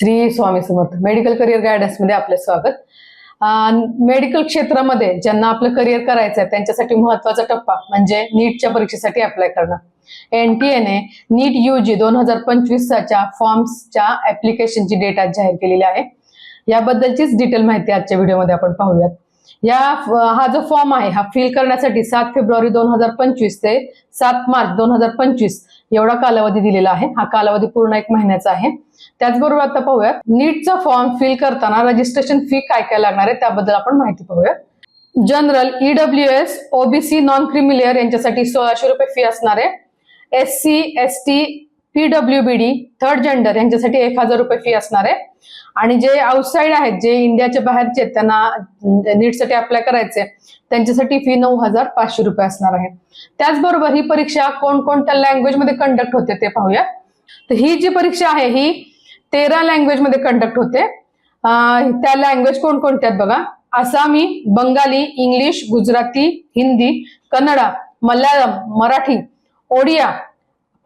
Shri Swami Samarth. Medical career गायडन्समध्ये आपले स्वागत. मेडिकल क्षेत्रामध्ये ज्यांना आपलं करिअर करायचं आहे त्यांच्यासाठी महत्त्वाचा टप्पा म्हणजे नीटच्या परीक्षेसाठी अप्लाय करणं. एनटीएने नीट यू जी दोन हजार पंचवीसच्या फॉर्म्सच्या ऍप्लिकेशनची डेट आज जाहीर केलेली आहे. याबद्दलचीच डिटेल माहिती आजच्या व्हिडिओमध्ये आपण पाहूयात. या हा जो फॉर्म आहे हा फिल करण्यासाठी सात फेब्रुवारी दोन हजार पंचवीस ते सात मार्च दोन हजार पंचवीस एवढा कालावधी दिलेला आहे. हा कालावधी पूर्ण एक महिन्याचा आहे. त्याचबरोबर आता पाहूयात नीटचा फॉर्म फिल करताना रजिस्ट्रेशन फी काय काय लागणार आहे त्याबद्दल आपण माहिती पाहूया. General EW S OBC non creamy layer यांच्यासाठी सोळाशे रुपये फी असणार आहे. S C S T PW B D third gender यांच्यासाठी एक हजार रुपये फी असणार आहे. आणि जे आउटसाईड आहेत जे इंडियाच्या बाहेरचे आहेत, त्यांना नीटसाठी अप्लाय करायचे त्यांच्यासाठी फी नऊ हजार पाचशे रुपये असणार आहे. त्याचबरोबर ही परीक्षा कोणकोणत्या लँग्वेजमध्ये कंडक्ट होते ते पाहूया. तर ही जी परीक्षा आहे ही तेरा लँग्वेजमध्ये कंडक्ट होते. त्या लँग्वेज कोणकोणत्या आहेत बघा. आसामी बंगाली इंग्लिश गुजराती हिंदी कन्नडा मल्याळम मराठी ओडिया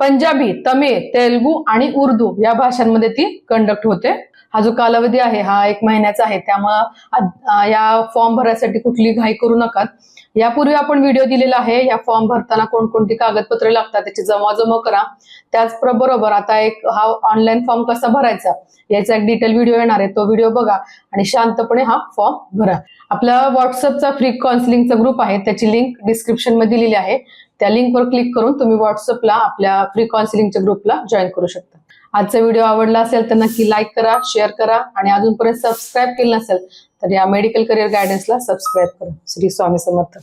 पंजाबी तमिळ तेलगू आणि उर्दू या भाषांमध्ये ती कंडक्ट होते. हा जो कालावधी आहे हा एक महिन्याचा आहे. त्यामुळं या फॉर्म भरायसाठी कुठली घाई करू नका यापूर्वी आपण व्हिडिओ दिलेला आहे या फॉर्म भरताना कोणकोणती कागदपत्रे लागतात त्याची जमाजमा करा. त्याचबरोबर आता एक हा ऑनलाईन फॉर्म कसा भरायचा याचा एक डिटेल व्हिडिओ येणार आहे तो व्हिडिओ बघा आणि शांतपणे हा फॉर्म भरा. आपला व्हॉट्सअपचा फ्री काउन्सिलिंगचा ग्रुप आहे त्याची लिंक डिस्क्रिप्शनमध्ये दिलेली आहे. त्या लिंकवर क्लिक करून तुम्ही व्हॉट्सअपला आपल्या फ्री काउन्सिलिंगच्या ग्रुपला जॉईन करू शकता. आजचा व्हिडिओ आवडला असेल तर नक्की लाईक करा शेअर करा आणि अजूनपर्यंत सबस्क्राईब केलं नसेल तर या मेडिकल करिअर गायडन्सला सबस्क्राईब करा. श्री स्वामी समर्थ.